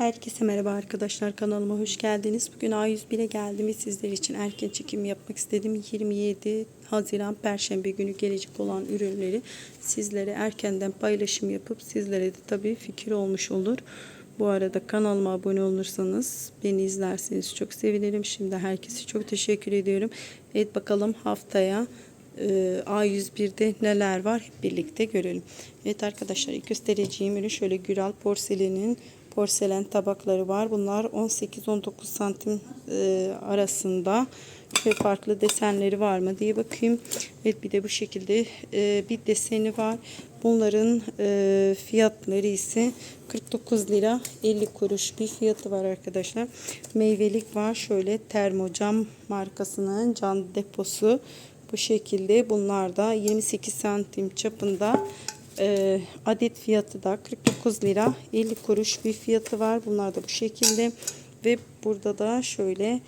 Herkese merhaba arkadaşlar kanalıma hoş geldiniz. Bugün A101'e geldim ve sizler için erken çekim yapmak istedim. 27 Haziran Perşembe günü gelecek olan ürünleri sizlere erkenden paylaşım yapıp sizlere de tabii fikir olmuş olur. Bu arada kanalıma abone olursanız beni izlerseniz çok sevinirim. Şimdi herkese çok teşekkür ediyorum. Evet bakalım haftaya e, A101'de neler var hep birlikte görelim. Evet arkadaşlar ilk göstereceğim ürün şöyle Güral porselenin porselen tabakları var. Bunlar 18-19 santim e, arasında ve farklı desenleri var mı diye bakayım. Evet bir de bu şekilde e, bir deseni var. Bunların e, fiyatları ise 49 lira 50 kuruş bir fiyatı var arkadaşlar. Meyvelik var. Şöyle termocam markasının can deposu bu şekilde. Bunlar da 28 santim çapında e, adet fiyatı da 49 lira 50 kuruş bir fiyatı var. Bunlar da bu şekilde ve burada da şöyle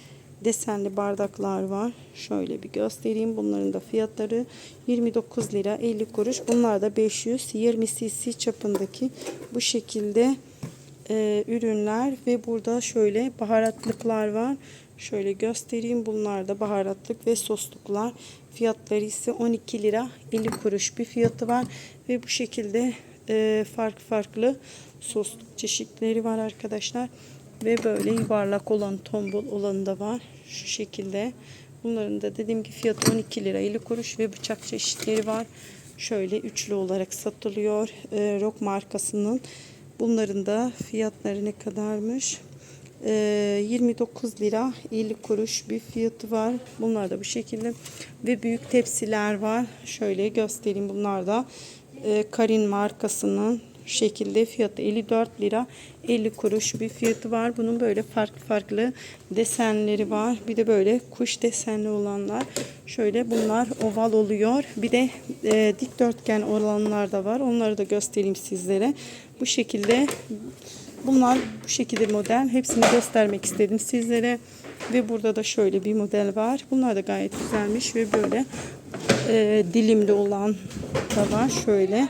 desenli bardaklar var. Şöyle bir göstereyim. Bunların da fiyatları 29 lira 50 kuruş. Bunlar da 520 cc çapındaki bu şekilde e, ürünler ve burada şöyle baharatlıklar var. Şöyle göstereyim. Bunlar da baharatlık ve sosluklar. Fiyatları ise 12 lira 50 kuruş bir fiyatı var. Ve bu şekilde e, farklı farklı sosluk çeşitleri var arkadaşlar. Ve böyle yuvarlak olan tombul olanı da var. Şu şekilde. Bunların da dediğim gibi fiyatı 12 lira 50 kuruş ve bıçak çeşitleri var. Şöyle üçlü olarak satılıyor. E, Rock markasının. Bunların da fiyatları ne kadarmış? Ee, 29 lira 50 kuruş bir fiyatı var. Bunlar da bu şekilde ve büyük tepsiler var. Şöyle göstereyim. Bunlar da e, Karin markasının şekilde fiyatı 54 lira 50 kuruş bir fiyatı var. Bunun böyle farklı farklı desenleri var. Bir de böyle kuş desenli olanlar. Şöyle bunlar oval oluyor. Bir de e, dikdörtgen olanlar da var. Onları da göstereyim sizlere. Bu şekilde Bunlar bu şekilde model. Hepsini göstermek istedim sizlere. Ve burada da şöyle bir model var. Bunlar da gayet güzelmiş ve böyle e, dilimli olan da. Şöyle.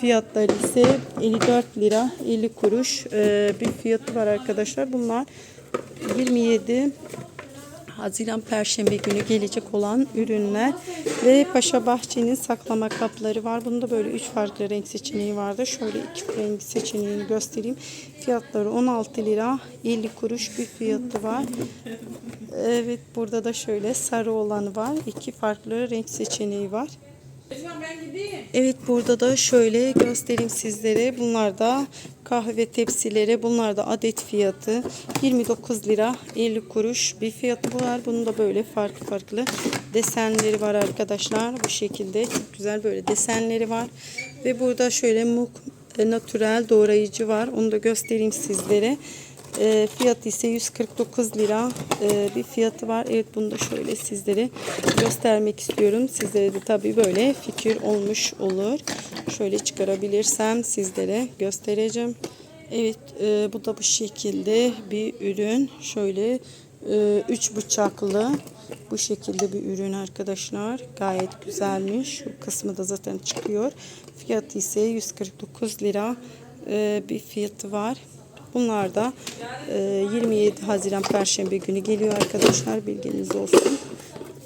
Fiyatları ise 54 lira 50 kuruş e, bir fiyatı var arkadaşlar. Bunlar 27 Haziran Perşembe günü gelecek olan ürünler ve Paşa Bahçe'nin saklama kapları var. Bunda böyle üç farklı renk seçeneği vardı. Şöyle iki renk seçeneğini göstereyim. Fiyatları 16 lira 50 kuruş bir fiyatı var. Evet burada da şöyle sarı olanı var. İki farklı renk seçeneği var. Evet burada da şöyle göstereyim sizlere. Bunlar da kahve tepsileri. Bunlar da adet fiyatı 29 lira 50 kuruş bir fiyatı var. Bunun da böyle farklı farklı desenleri var arkadaşlar. Bu şekilde çok güzel böyle desenleri var. Ve burada şöyle muk e, natürel doğrayıcı var. Onu da göstereyim sizlere. E, fiyatı ise 149 lira e, bir fiyatı var. Evet bunu da şöyle sizlere göstermek istiyorum. Sizlere de tabii böyle fikir olmuş olur. Şöyle çıkarabilirsem sizlere göstereceğim. Evet e, bu da bu şekilde bir ürün. Şöyle e, üç bıçaklı bu şekilde bir ürün arkadaşlar. Gayet güzelmiş. Şu kısmı da zaten çıkıyor. Fiyatı ise 149 lira e, bir fiyatı var. Bunlar da e, 27 Haziran Perşembe günü geliyor arkadaşlar. Bilginiz olsun.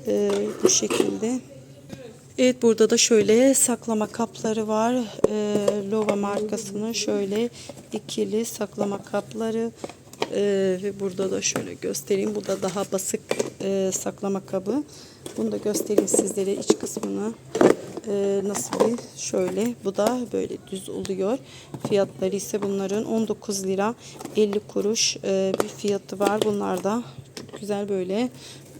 E, bu şekilde. Evet burada da şöyle saklama kapları var. E, Lova markasının şöyle ikili saklama kapları. E, ve burada da şöyle göstereyim. Bu da daha basık e, saklama kabı. Bunu da göstereyim sizlere iç kısmını. E, nasıl bir şöyle. Bu da böyle düz oluyor. Fiyatları ise bunların 19 lira 50 kuruş e, bir fiyatı var. Bunlar da güzel böyle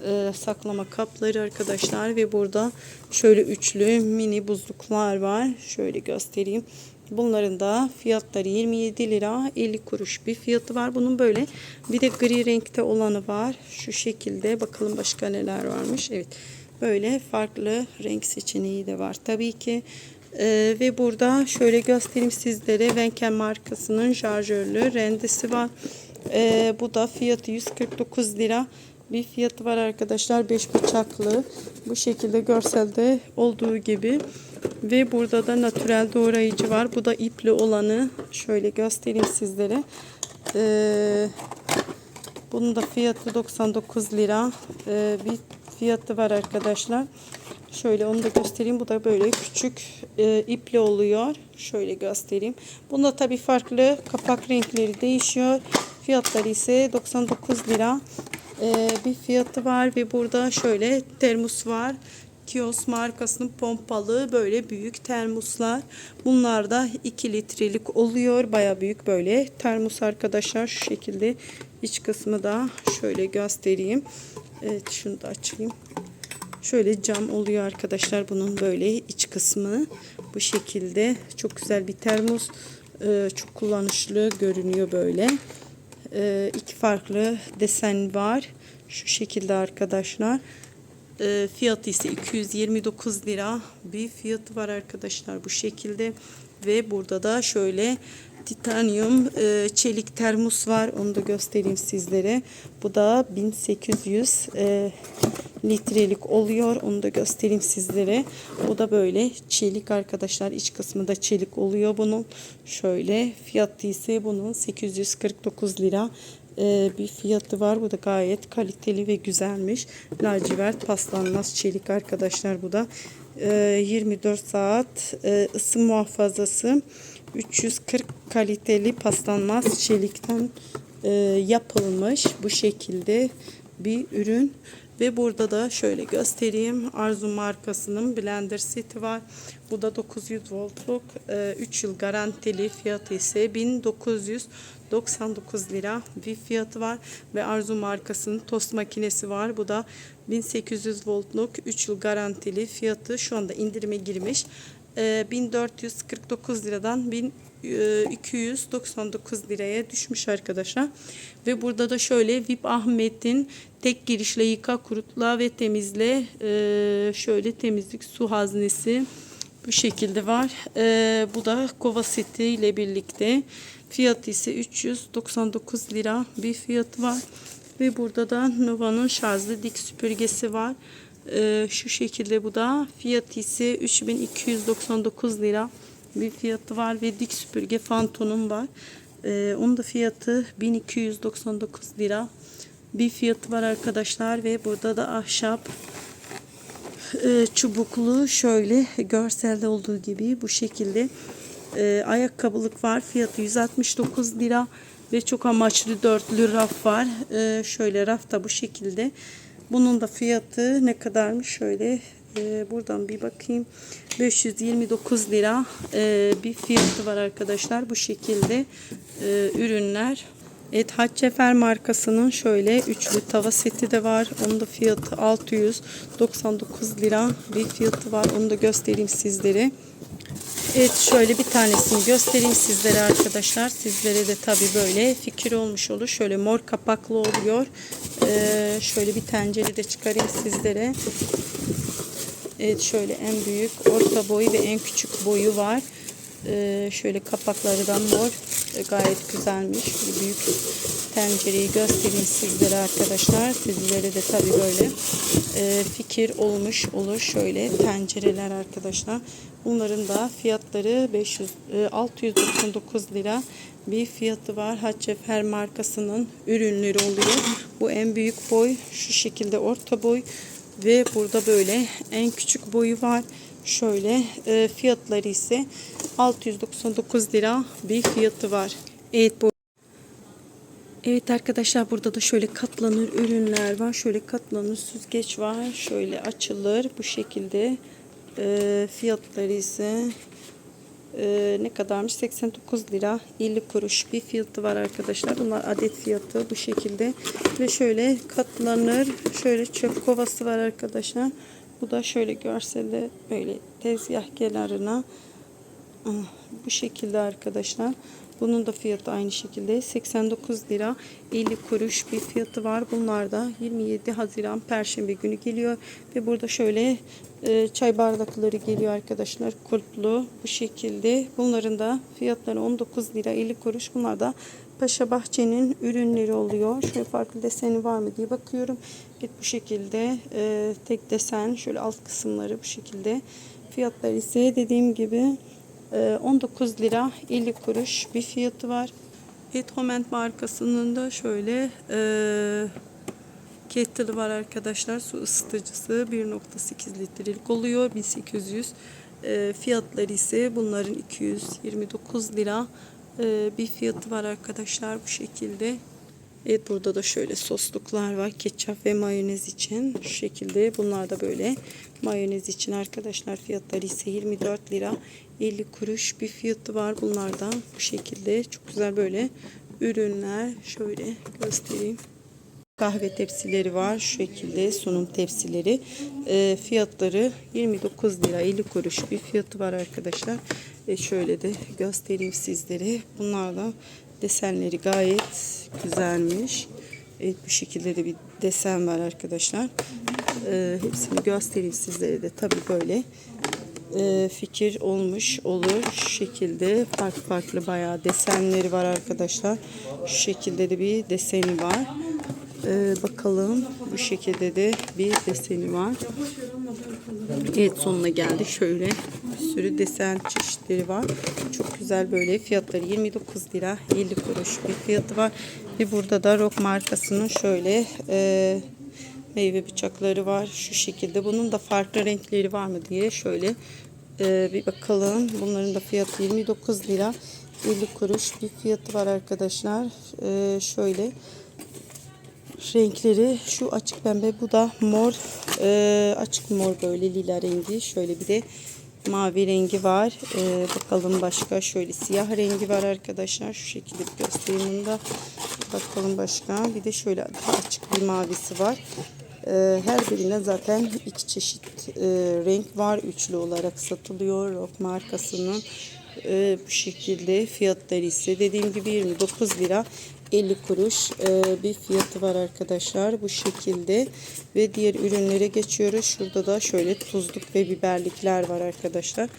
e, saklama kapları arkadaşlar ve burada şöyle üçlü mini buzluklar var. Şöyle göstereyim. Bunların da fiyatları 27 lira 50 kuruş bir fiyatı var. Bunun böyle bir de gri renkte olanı var. Şu şekilde bakalım başka neler varmış. Evet böyle farklı renk seçeneği de var. Tabii ki ee, ve burada şöyle göstereyim sizlere Venken markasının şarjörlü rendesi var. Ee, bu da fiyatı 149 lira bir fiyatı var arkadaşlar. 5 bıçaklı. Bu şekilde görselde olduğu gibi. Ve burada da natürel doğrayıcı var. Bu da ipli olanı. Şöyle göstereyim sizlere. Ee, bunun da fiyatı 99 lira. Ee, bir fiyatı var arkadaşlar. Şöyle onu da göstereyim. Bu da böyle küçük e, ipli oluyor. Şöyle göstereyim. Bunda tabii farklı kapak renkleri değişiyor. Fiyatları ise 99 lira. Ee, bir fiyatı var ve burada şöyle termos var. Kios markasının pompalı böyle büyük termoslar. Bunlar da 2 litrelik oluyor. Baya büyük böyle termos arkadaşlar. Şu şekilde iç kısmı da şöyle göstereyim. Evet şunu da açayım. Şöyle cam oluyor arkadaşlar bunun böyle iç kısmı. Bu şekilde çok güzel bir termos. Ee, çok kullanışlı görünüyor böyle. Ee, iki farklı desen var şu şekilde arkadaşlar. Ee, fiyatı ise 229 lira bir fiyatı var arkadaşlar bu şekilde. Ve burada da şöyle titanyum e, çelik termos var. Onu da göstereyim sizlere. Bu da 1800 e, litrelik oluyor. Onu da göstereyim sizlere. O da böyle çelik arkadaşlar. İç kısmı da çelik oluyor bunun. Şöyle fiyatı ise bunun 849 lira e, bir fiyatı var. Bu da gayet kaliteli ve güzelmiş. Lacivert paslanmaz çelik arkadaşlar bu da. E, 24 saat e, ısı muhafazası 340 kaliteli paslanmaz çelikten e, yapılmış bu şekilde bir ürün. Ve burada da şöyle göstereyim. Arzu markasının blender seti var. Bu da 900 voltluk e, 3 yıl garantili fiyatı ise 1999 lira bir fiyatı var. Ve Arzu markasının tost makinesi var. Bu da 1800 voltluk 3 yıl garantili fiyatı. Şu anda indirime girmiş. e, 1449 liradan 1299 liraya düşmüş arkadaşlar. Ve burada da şöyle VIP Ahmet'in tek girişle yıka, kurutla ve temizle e, şöyle temizlik su haznesi bu şekilde var. E, bu da kova seti ile birlikte. Fiyatı ise 399 lira bir fiyatı var. Ve burada da Nova'nın şarjlı dik süpürgesi var. Ee, şu şekilde bu da fiyatı ise 3299 lira bir fiyatı var ve dik süpürge Fanton'un var. Ee, onun da fiyatı 1299 lira bir fiyatı var arkadaşlar ve burada da ahşap e, çubuklu şöyle görselde olduğu gibi bu şekilde e, ayakkabılık var. Fiyatı 169 lira ve çok amaçlı dörtlü raf var. E, şöyle raf da bu şekilde. Bunun da fiyatı ne kadarmış? Şöyle e, buradan bir bakayım. 529 lira e, bir fiyatı var arkadaşlar. Bu şekilde e, ürünler. Evet Haccefer markasının şöyle üçlü tava seti de var. Onun da fiyatı 699 lira bir fiyatı var. Onu da göstereyim sizlere. Evet şöyle bir tanesini göstereyim sizlere arkadaşlar. Sizlere de tabi böyle fikir olmuş olur. Şöyle mor kapaklı oluyor. Ee, şöyle bir tencere de çıkarayım sizlere. Evet şöyle en büyük, orta boyu ve en küçük boyu var. Ee, şöyle kapaklardan mor. Ee, gayet güzelmiş. Bir büyük tencereyi göstereyim sizlere arkadaşlar. Sizlere de tabi böyle e, fikir olmuş olur. Şöyle tencereler arkadaşlar. Bunların da fiyatları 500 e, 699 lira bir fiyatı var. Haccefer markasının ürünleri oluyor. Bu en büyük boy. Şu şekilde orta boy ve burada böyle en küçük boyu var. Şöyle e, fiyatları ise 699 lira bir fiyatı var. Evet bu Evet arkadaşlar burada da şöyle katlanır ürünler var. Şöyle katlanır süzgeç var. Şöyle açılır bu şekilde. E, fiyatları ise e, ne kadarmış? 89 lira 50 kuruş bir fiyatı var arkadaşlar. Bunlar adet fiyatı bu şekilde. Ve şöyle katlanır. Şöyle çöp kovası var arkadaşlar. Bu da şöyle görselde böyle tezgah kenarına ah, bu şekilde arkadaşlar. Bunun da fiyatı aynı şekilde 89 lira 50 kuruş bir fiyatı var. Bunlar da 27 Haziran Perşembe günü geliyor. Ve burada şöyle e, çay bardakları geliyor arkadaşlar. Kurtlu bu şekilde. Bunların da fiyatları 19 lira 50 kuruş. Bunlar da Paşa Bahçe'nin ürünleri oluyor. Şöyle farklı deseni var mı diye bakıyorum. Evet bu şekilde e, tek desen şöyle alt kısımları bu şekilde. Fiyatları ise dediğim gibi 19 lira 50 kuruş bir fiyatı var. Hethoment markasının da şöyle e, kettle'ı var arkadaşlar. Su ısıtıcısı 1.8 litrelik oluyor. 1800 e, fiyatları ise bunların 229 lira e, bir fiyatı var arkadaşlar bu şekilde. Evet burada da şöyle sosluklar var. Ketçap ve mayonez için şu şekilde. Bunlar da böyle mayonez için arkadaşlar fiyatları ise 24 lira 50 kuruş bir fiyatı var bunlardan bu şekilde. Çok güzel böyle ürünler. Şöyle göstereyim. Kahve tepsileri var. Şu şekilde sunum tepsileri. E, fiyatları 29 lira 50 kuruş bir fiyatı var arkadaşlar. E, şöyle de göstereyim sizlere. Bunlar da desenleri gayet güzelmiş. Evet bu şekilde de bir desen var arkadaşlar. E, hepsini göstereyim sizlere de. Tabi böyle e, fikir olmuş olur. Şu şekilde farklı farklı bayağı desenleri var arkadaşlar. Şu şekilde de bir deseni var. Ee, bakalım bu şekilde de bir deseni var. Evet sonuna geldik. Şöyle bir sürü desen çeşitleri var. Çok güzel böyle fiyatları 29 lira 50 kuruş bir fiyatı var. Ve burada da Rock markasının şöyle e, meyve bıçakları var. Şu şekilde. Bunun da farklı renkleri var mı diye şöyle e, bir bakalım. Bunların da fiyatı 29 lira 50 kuruş bir fiyatı var arkadaşlar. E, şöyle renkleri şu açık pembe bu da mor. E, açık mor böyle lila rengi şöyle bir de mavi rengi var. E, bakalım başka şöyle siyah rengi var arkadaşlar. Şu şekilde bir göstereyim bunu da. Bakalım başka bir de şöyle daha açık bir mavisi var. E, her birine zaten iki çeşit e, renk var. Üçlü olarak satılıyor Rock markasının. E, bu şekilde fiyatları ise dediğim gibi 29 lira 50 kuruş e, bir fiyatı var arkadaşlar bu şekilde. Ve diğer ürünlere geçiyoruz. Şurada da şöyle tuzluk ve biberlikler var arkadaşlar.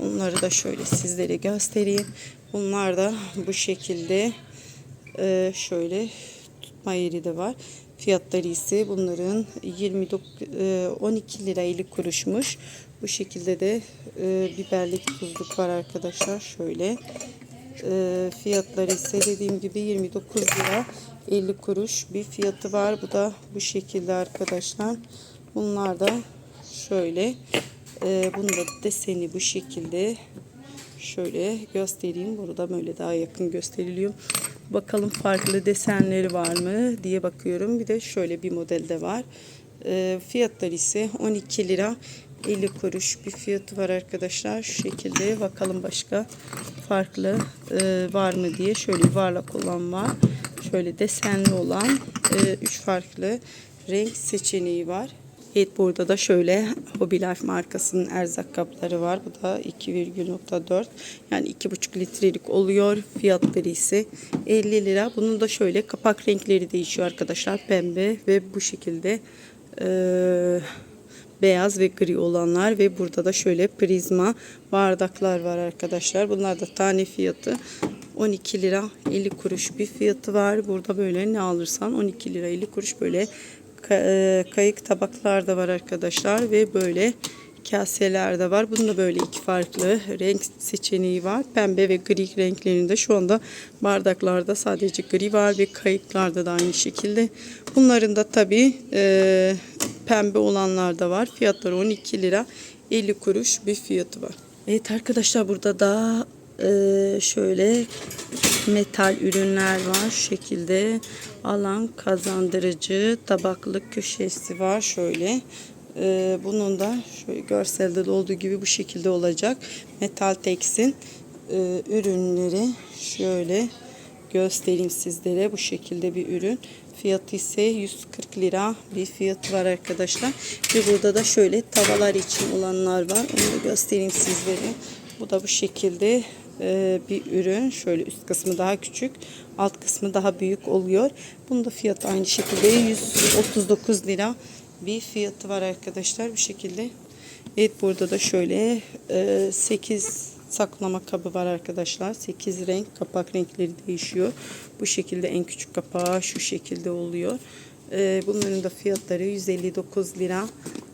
Onları da şöyle sizlere göstereyim. Bunlar da bu şekilde e, şöyle tutma yeri de var. Fiyatları ise bunların 29 e, 12 lira 50 kuruşmuş. Bu şekilde de e, biberlik tuzluk var arkadaşlar. Şöyle e, fiyatları ise dediğim gibi 29 lira 50 kuruş bir fiyatı var. Bu da bu şekilde arkadaşlar. Bunlar da şöyle. E, bunun da deseni bu şekilde. Şöyle göstereyim. Burada böyle daha yakın gösteriliyor. Bakalım farklı desenleri var mı diye bakıyorum. Bir de şöyle bir modelde var. E, fiyatları ise 12 lira 50 kuruş bir fiyatı var arkadaşlar. Şu şekilde bakalım başka farklı e, var mı diye. Şöyle yuvarlak olan var. Şöyle desenli olan 3 e, farklı renk seçeneği var. Evet burada da şöyle Hobby Life markasının erzak kapları var. Bu da 2,4 yani 2,5 litrelik oluyor. Fiyatları ise 50 lira. Bunun da şöyle kapak renkleri değişiyor arkadaşlar. Pembe ve bu şekilde eee beyaz ve gri olanlar ve burada da şöyle prizma bardaklar var arkadaşlar. Bunlar da tane fiyatı 12 lira 50 kuruş bir fiyatı var. Burada böyle ne alırsan 12 lira 50 kuruş böyle e, kayık tabaklar da var arkadaşlar ve böyle kaseler de var. Bunda böyle iki farklı renk seçeneği var. Pembe ve gri renklerinde şu anda bardaklarda sadece gri var ve kayıklarda da aynı şekilde. Bunların da tabi e, pembe olanlar da var. Fiyatları 12 lira 50 kuruş bir fiyatı var. Evet arkadaşlar burada da e, şöyle metal ürünler var. Şu şekilde alan kazandırıcı tabaklık köşesi var. Şöyle ee, bunun da şöyle görselde olduğu gibi bu şekilde olacak. Metal Tex'in e, ürünleri şöyle göstereyim sizlere. Bu şekilde bir ürün. Fiyatı ise 140 lira bir fiyatı var arkadaşlar. Ve burada da şöyle tavalar için olanlar var. Onu da göstereyim sizlere. Bu da bu şekilde e, bir ürün. Şöyle üst kısmı daha küçük. Alt kısmı daha büyük oluyor. Bunun da fiyatı aynı şekilde 139 lira bir fiyatı var arkadaşlar bu şekilde. Evet burada da şöyle 8 e, saklama kabı var arkadaşlar. 8 renk kapak renkleri değişiyor. Bu şekilde en küçük kapağı şu şekilde oluyor. E, bunların da fiyatları 159 lira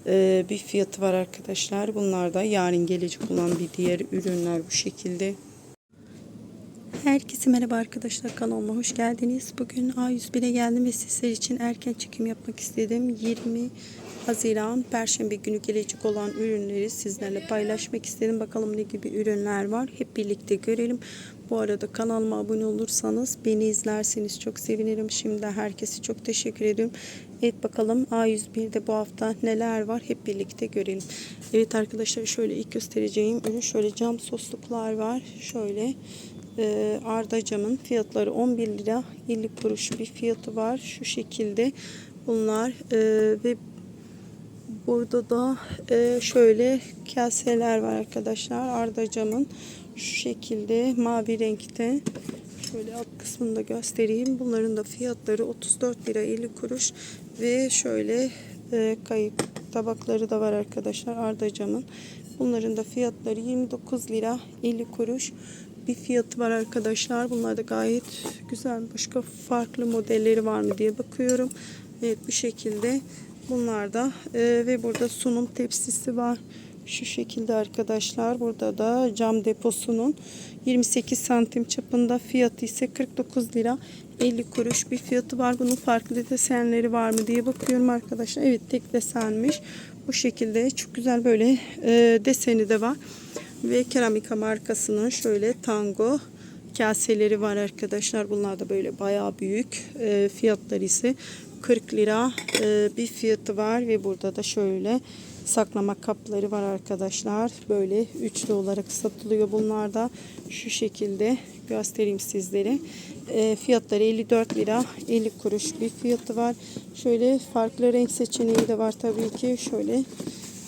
e, bir fiyatı var arkadaşlar. Bunlar da yarın gelecek olan bir diğer ürünler bu şekilde. Herkese merhaba arkadaşlar kanalıma hoş geldiniz. Bugün A101'e geldim ve sizler için erken çekim yapmak istedim. 20 Haziran Perşembe günü gelecek olan ürünleri sizlerle paylaşmak istedim. Bakalım ne gibi ürünler var. Hep birlikte görelim. Bu arada kanalıma abone olursanız beni izlerseniz çok sevinirim. Şimdi herkese çok teşekkür ediyorum. Evet bakalım A101'de bu hafta neler var hep birlikte görelim. Evet arkadaşlar şöyle ilk göstereceğim ürün şöyle cam sosluklar var. Şöyle e, Arda camın fiyatları 11 lira 50 kuruş bir fiyatı var. Şu şekilde bunlar e, ve burada da e, şöyle kaseler var arkadaşlar. Arda camın şu şekilde mavi renkte. Şöyle alt kısmını da göstereyim. Bunların da fiyatları 34 lira 50 kuruş ve şöyle e, kayıp tabakları da var arkadaşlar Arda camın. Bunların da fiyatları 29 lira 50 kuruş bir fiyatı var arkadaşlar. Bunlar da gayet güzel. Başka farklı modelleri var mı diye bakıyorum. Evet bu şekilde. Bunlar da e, ve burada sunum tepsisi var. Şu şekilde arkadaşlar. Burada da cam deposunun 28 santim çapında fiyatı ise 49 lira 50 kuruş bir fiyatı var. Bunun farklı desenleri var mı diye bakıyorum arkadaşlar. Evet tek desenmiş. Bu şekilde çok güzel böyle e, deseni de var. Ve keramika markasının şöyle tango kaseleri var arkadaşlar. Bunlar da böyle bayağı büyük. E, fiyatları ise 40 lira e, bir fiyatı var ve burada da şöyle saklama kapları var arkadaşlar. Böyle üçlü olarak satılıyor bunlar da. Şu şekilde göstereyim sizlere. E, fiyatları 54 lira 50 kuruş bir fiyatı var. Şöyle farklı renk seçeneği de var tabii ki. Şöyle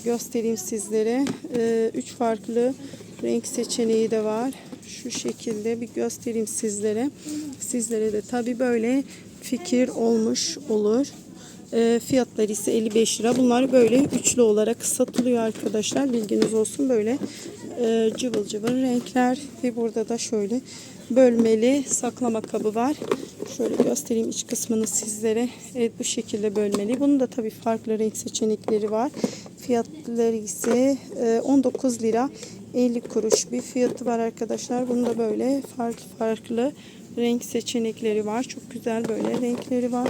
göstereyim sizlere. 3 farklı renk seçeneği de var. Şu şekilde bir göstereyim sizlere. Sizlere de tabii böyle fikir olmuş olur. E, fiyatları ise 55 lira. Bunlar böyle üçlü olarak satılıyor arkadaşlar. Bilginiz olsun böyle e, cıvıl cıvıl renkler ve burada da şöyle bölmeli saklama kabı var. Şöyle göstereyim iç kısmını sizlere. Evet bu şekilde bölmeli. Bunun da tabii farklı renk seçenekleri var. Fiyatları ise e, 19 lira 50 kuruş bir fiyatı var arkadaşlar. Bunun da böyle farklı farklı renk seçenekleri var. Çok güzel böyle renkleri var.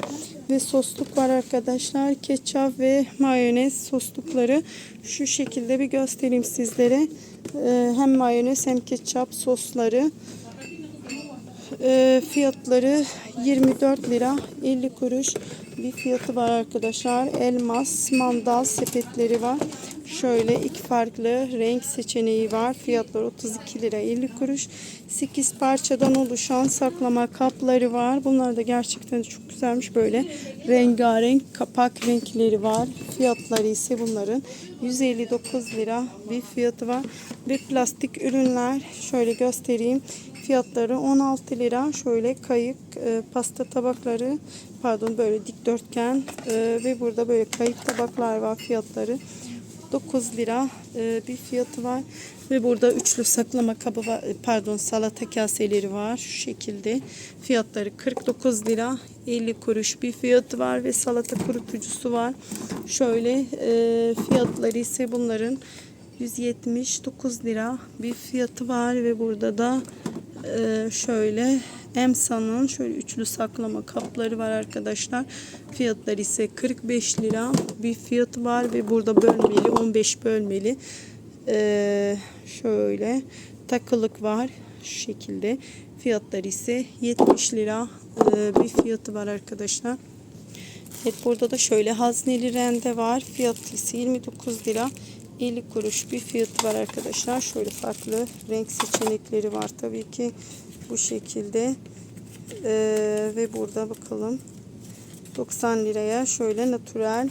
Ve sosluk var arkadaşlar. Ketçap ve mayonez soslukları şu şekilde bir göstereyim sizlere. Ee, hem mayonez hem ketçap sosları. Ee, fiyatları 24 lira 50 kuruş bir fiyatı var arkadaşlar. Elmas mandal sepetleri var. Şöyle iki farklı renk seçeneği var. Fiyatları 32 lira 50 kuruş. 8 parçadan oluşan saklama kapları var. Bunlar da gerçekten çok güzelmiş. Böyle rengarenk kapak renkleri var. Fiyatları ise bunların 159 lira bir fiyatı var. Ve plastik ürünler şöyle göstereyim. Fiyatları 16 lira. Şöyle kayık e, pasta tabakları pardon böyle dikdörtgen e, ve burada böyle kayık tabaklar var fiyatları. 9 lira e, bir fiyatı var. Ve burada üçlü saklama kabı var. e, Pardon salata kaseleri var. Şu şekilde. Fiyatları 49 lira 50 kuruş bir fiyatı var. Ve salata kurutucusu var. Şöyle e, fiyatları ise bunların 179 lira bir fiyatı var. Ve burada da e, şöyle Emsa'nın şöyle üçlü saklama kapları var arkadaşlar. Fiyatları ise 45 lira bir fiyatı var ve burada bölmeli 15 bölmeli ee, şöyle takılık var şu şekilde. Fiyatları ise 70 lira ee, bir fiyatı var arkadaşlar. Evet burada da şöyle hazneli rende var. Fiyatı ise 29 lira 50 kuruş bir fiyatı var arkadaşlar. Şöyle farklı renk seçenekleri var tabii ki bu şekilde. Ee, ve burada bakalım 90 liraya şöyle natürel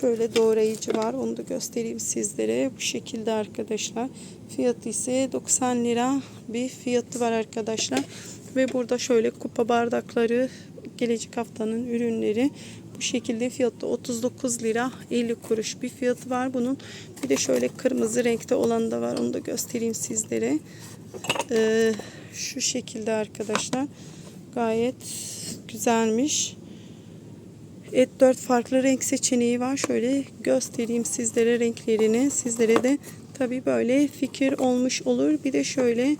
şöyle doğrayıcı var. Onu da göstereyim sizlere. Bu şekilde arkadaşlar. Fiyatı ise 90 lira bir fiyatı var arkadaşlar. Ve burada şöyle kupa bardakları gelecek haftanın ürünleri bu şekilde fiyatı 39 lira 50 kuruş bir fiyatı var bunun. Bir de şöyle kırmızı renkte olan da var. Onu da göstereyim sizlere. Ee, şu şekilde arkadaşlar. Gayet güzelmiş. Evet dört farklı renk seçeneği var. Şöyle göstereyim sizlere renklerini. Sizlere de tabi böyle fikir olmuş olur. Bir de şöyle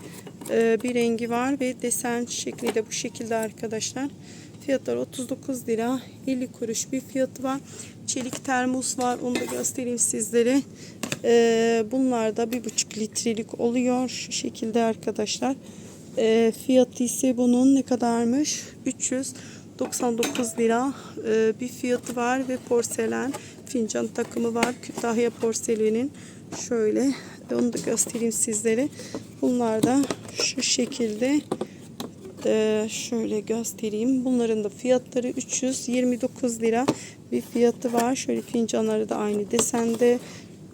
e, bir rengi var ve desen şekli de bu şekilde arkadaşlar. Fiyatlar 39 lira 50 kuruş bir fiyatı var. Çelik termos var onu da göstereyim sizlere. E, bunlar da 1,5 litrelik oluyor şu şekilde arkadaşlar. E, fiyatı ise bunun ne kadarmış? 399 lira e, bir fiyatı var ve porselen fincan takımı var. Kütahya porselenin şöyle onu da göstereyim sizlere. Bunlar da şu şekilde e, şöyle göstereyim. Bunların da fiyatları 329 lira bir fiyatı var. Şöyle fincanları da aynı desende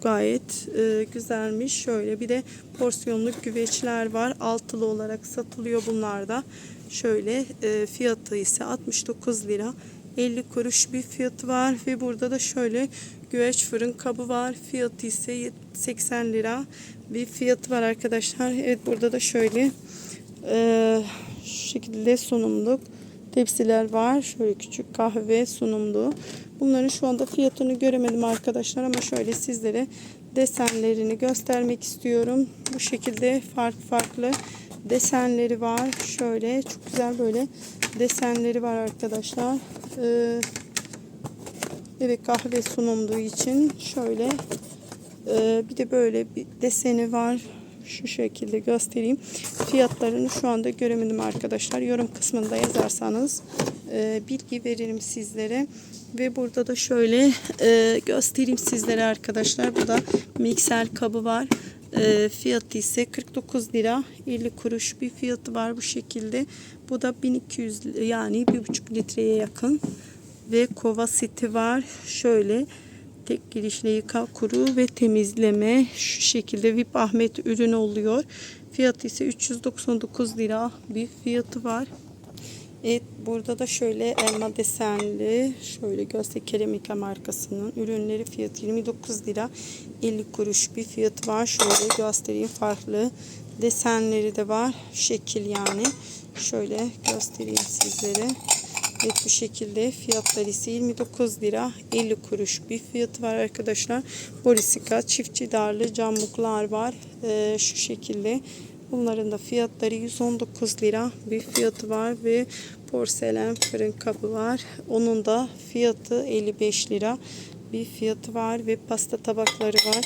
gayet e, güzelmiş. Şöyle bir de porsiyonluk güveçler var. Altılı olarak satılıyor bunlar da. Şöyle e, fiyatı ise 69 lira. 50 kuruş bir fiyatı var ve burada da şöyle güveç fırın kabı var. Fiyatı ise 80 lira bir fiyatı var arkadaşlar. Evet burada da şöyle e, şu şekilde sunumluk tepsiler var. Şöyle küçük kahve sunumlu. Bunların şu anda fiyatını göremedim arkadaşlar ama şöyle sizlere desenlerini göstermek istiyorum. Bu şekilde farklı farklı desenleri var. Şöyle çok güzel böyle desenleri var arkadaşlar. Ee, evet kahve sunumluğu için şöyle ee, bir de böyle bir deseni var. Şu şekilde göstereyim. Fiyatlarını şu anda göremedim arkadaşlar. Yorum kısmında yazarsanız e, bilgi veririm sizlere. Ve burada da şöyle e, göstereyim sizlere arkadaşlar. Burada mikser kabı var. E, fiyatı ise 49 lira 50 kuruş bir fiyatı var bu şekilde. Bu da 1200 yani 1,5 litreye yakın. Ve kova seti var. Şöyle tek girişle yıka kuru ve temizleme şu şekilde VIP Ahmet ürün oluyor. Fiyatı ise 399 lira bir fiyatı var. Evet burada da şöyle elma desenli şöyle göster keramika markasının ürünleri fiyatı 29 lira 50 kuruş bir fiyatı var. Şöyle göstereyim farklı desenleri de var. Şekil yani. Şöyle göstereyim sizlere. Evet bu şekilde fiyatları ise 29 lira 50 kuruş bir fiyatı var arkadaşlar. Borisika çiftçi darlı camlıklar var. Ee, şu şekilde. Bunların da fiyatları 119 lira bir fiyatı var ve porselen fırın kabı var. Onun da fiyatı 55 lira bir fiyatı var ve pasta tabakları var.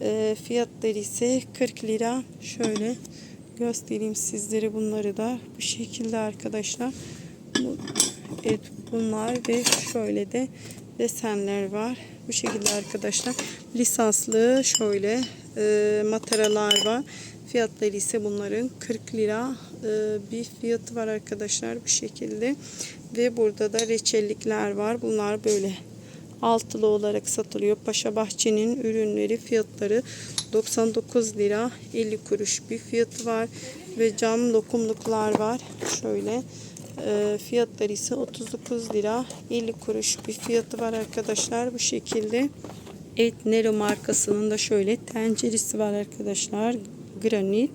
Ee, fiyatları ise 40 lira. Şöyle göstereyim sizlere bunları da bu şekilde arkadaşlar. Bu, evet bunlar ve şöyle de desenler var. Bu şekilde arkadaşlar. Lisanslı şöyle e, mataralar var. Fiyatları ise bunların 40 lira e, bir fiyatı var arkadaşlar bu şekilde. Ve burada da reçellikler var. Bunlar böyle altılı olarak satılıyor. Paşa Bahçe'nin ürünleri fiyatları 99 lira 50 kuruş bir fiyatı var. Ve cam lokumluklar var. Şöyle e, fiyatları ise 39 lira 50 kuruş bir fiyatı var arkadaşlar bu şekilde. Evet Nero markasının da şöyle tenceresi var arkadaşlar. Granit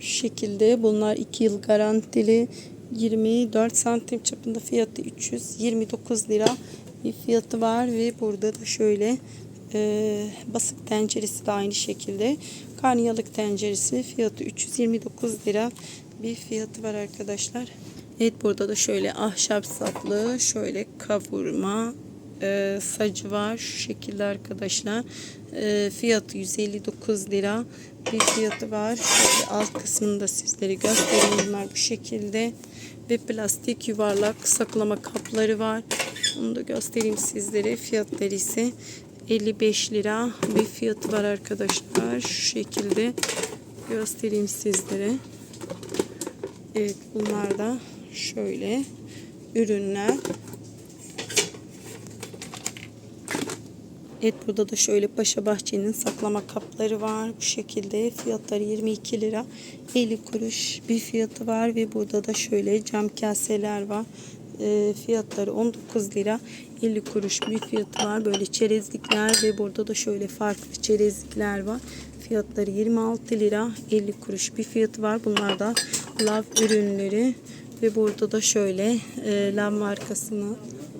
şu şekilde bunlar 2 yıl garantili 24 santim çapında fiyatı 329 lira bir fiyatı var ve burada da şöyle e, basık tenceresi de aynı şekilde karniyalık tenceresi fiyatı 329 lira bir fiyatı var arkadaşlar. Evet burada da şöyle ahşap saplı şöyle kavurma e, sacı var şu şekilde arkadaşlar. E, fiyatı 159 lira bir fiyatı var. Şöyle alt kısmında sizlere göstereyim bunlar bu şekilde. Ve plastik yuvarlak saklama kapları var. Onu da göstereyim sizlere. Fiyatları ise 55 lira bir fiyatı var arkadaşlar. Şu şekilde göstereyim sizlere. Evet bunlar da şöyle ürünler. Evet burada da şöyle Paşa Bahçe'nin saklama kapları var. Bu şekilde fiyatları 22 lira 50 kuruş bir fiyatı var ve burada da şöyle cam kaseler var. E, fiyatları 19 lira 50 kuruş bir fiyatı var. Böyle çerezlikler ve burada da şöyle farklı çerezlikler var. Fiyatları 26 lira 50 kuruş bir fiyatı var. Bunlar da lav ürünleri ve burada da şöyle e, lav markasının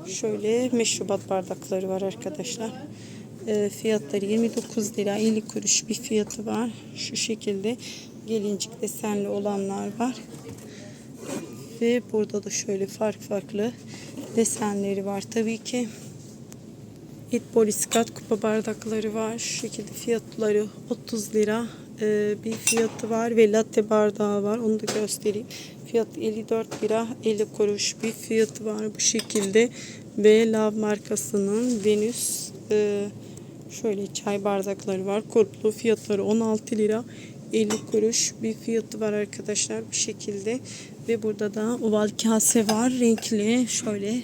şöyle meşrubat bardakları var arkadaşlar. E, fiyatları 29 lira 50 kuruş bir fiyatı var. Şu şekilde gelincik desenli olanlar var. Ve burada da şöyle farklı farklı desenleri var tabii ki. İt Boliskat kupa bardakları var. Şu şekilde fiyatları 30 lira ee, bir fiyatı var ve latte bardağı var. Onu da göstereyim. Fiyat 54 lira 50 kuruş bir fiyatı var bu şekilde. Ve Lav markasının Venüs e, şöyle çay bardakları var. Kulplu fiyatları 16 lira 50 kuruş bir fiyatı var arkadaşlar bu şekilde. Ve burada da oval kase var. Renkli şöyle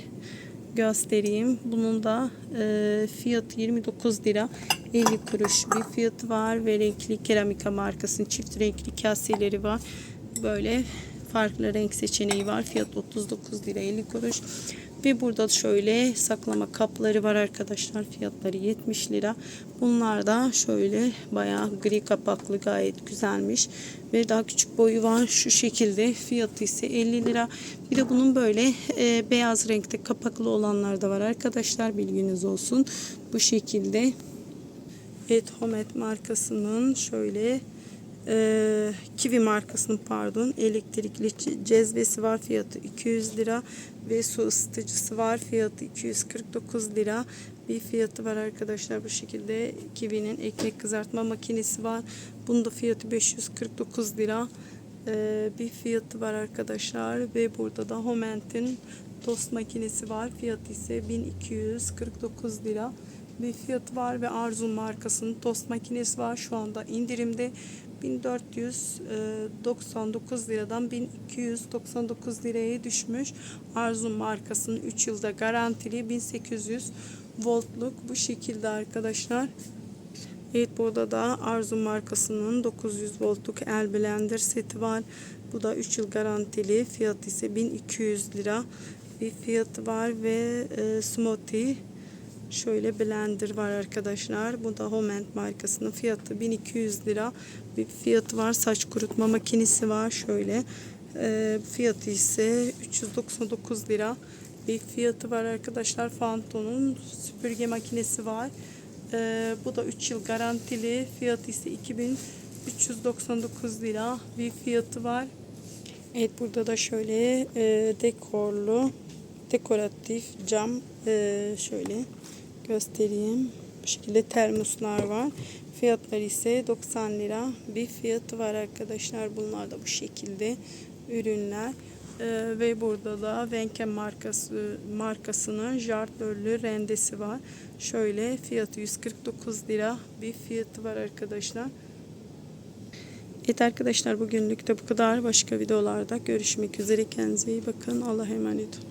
göstereyim. Bunun da e, fiyatı 29 lira 50 kuruş bir fiyatı var ve renkli keramika markasının çift renkli kaseleri var. Böyle farklı renk seçeneği var. Fiyat 39 lira 50 kuruş. Ve burada şöyle saklama kapları var arkadaşlar. Fiyatları 70 lira. Bunlar da şöyle bayağı gri kapaklı gayet güzelmiş. Ve daha küçük boyu var. Şu şekilde fiyatı ise 50 lira. Bir de bunun böyle e, beyaz renkte kapaklı olanlar da var arkadaşlar. Bilginiz olsun. Bu şekilde. Evet Homet markasının şöyle e, Kiwi markasının pardon elektrikli cezvesi var fiyatı 200 lira ve su ısıtıcısı var fiyatı 249 lira. Bir fiyatı var arkadaşlar bu şekilde Kiwi'nin ekmek kızartma makinesi var. Bunun da fiyatı 549 lira. E, bir fiyatı var arkadaşlar ve burada da Homent'in tost makinesi var. Fiyatı ise 1249 lira. Bir fiyatı var ve Arzu markasının tost makinesi var. Şu anda indirimde 1499 liradan 1299 liraya düşmüş. Arzu markasının 3 yılda garantili 1800 voltluk bu şekilde arkadaşlar. Evet burada da Arzu markasının 900 voltluk el blender seti var. Bu da 3 yıl garantili. Fiyatı ise 1200 lira bir fiyatı var ve e, smoothie Şöyle blender var arkadaşlar. Bu da Homend markasının fiyatı 1200 lira. Bir fiyatı var. Saç kurutma makinesi var. Şöyle e, fiyatı ise 399 lira. Bir fiyatı var arkadaşlar. Phantom'un süpürge makinesi var. E, bu da 3 yıl garantili. Fiyatı ise 2399 lira. Bir fiyatı var. Evet burada da şöyle e, dekorlu dekoratif cam e, şöyle göstereyim. Bu şekilde termoslar var. Fiyatları ise 90 lira bir fiyatı var arkadaşlar. Bunlar da bu şekilde ürünler. Ee, ve burada da Venke markası markasının jartörlü rendesi var. Şöyle fiyatı 149 lira bir fiyatı var arkadaşlar. Evet arkadaşlar bugünlük de bu kadar. Başka videolarda görüşmek üzere. Kendinize iyi bakın. Allah'a emanet olun.